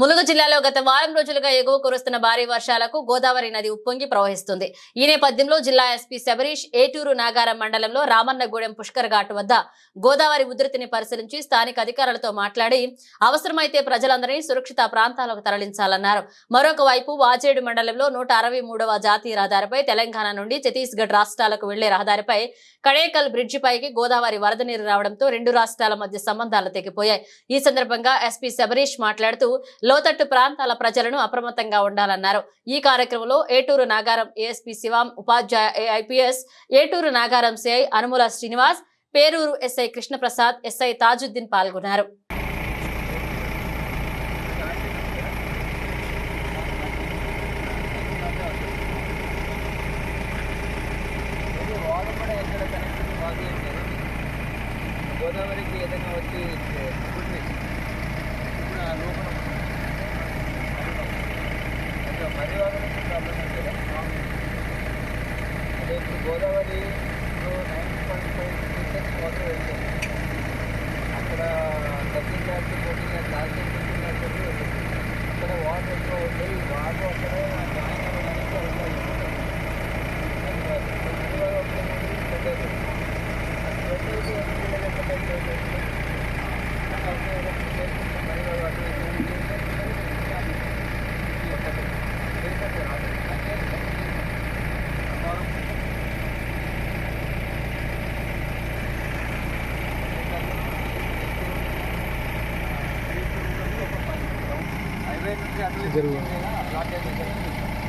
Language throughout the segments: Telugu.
ములుగు జిల్లాలో గత వారం రోజులుగా ఎగువ కురుస్తున్న భారీ వర్షాలకు గోదావరి నది ఉప్పొంగి ప్రవహిస్తుంది. ఈ నేపథ్యంలో జిల్లా ఎస్పీ శబరీష్ ఏటూరు నాగారం మండలంలో రామన్నగూడెం పుష్కర్ ఘాట్ వద్ద గోదావరి ఉధృతిని పరిశీలించి స్థానిక అధికారులతో మాట్లాడి అవసరమైతే ప్రజలందరినీ సురక్షిత ప్రాంతాలకు తరలించాలన్నారు. మరొక వైపు వాజేడు మండలంలో నూట అరవై మూడవ జాతీయ రహదారిపై తెలంగాణ నుండి ఛత్తీస్గఢ్ రాష్ట్రాలకు వెళ్ళే రహదారిపై కడేకల్ బ్రిడ్జి పైకి గోదావరి వరద నీరు రావడంతో రెండు రాష్ట్రాల మధ్య సంబంధాలు తెగిపోయాయి. ఈ సందర్భంగా ఎస్పీ శబరీష్ మాట్లాడుతూ లోతట్టు ప్రాంతాల ప్రజలను అప్రమత్తంగా ఉండాలన్నారు. ఈ కార్యక్రమంలో ఏటూరు Nagaram ASP Shivam Upadhyaya IPS Eturu Nagaram CI Anumula Srinivas Peruru SI Krishnaprasad SI Tajuddin పాల్గొన్నారు. గోదావరికి ఏదైనా వచ్చి ఇప్పుడు ఆ లోపల Godavari nine point five meters water వెళ్తుంది అక్కడ thirteen lakhs fourteen lakhs last అక్కడ వాటర్ ఎక్కువ ఉంటాయి వాటర్ అక్కడ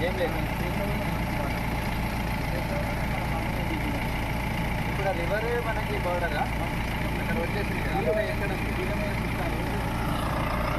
ఏం లేదు. ఇప్పుడు రివర్ మనకి బోర్డరా ఇక్కడ వచ్చేసి ఎక్కడ చూస్తాను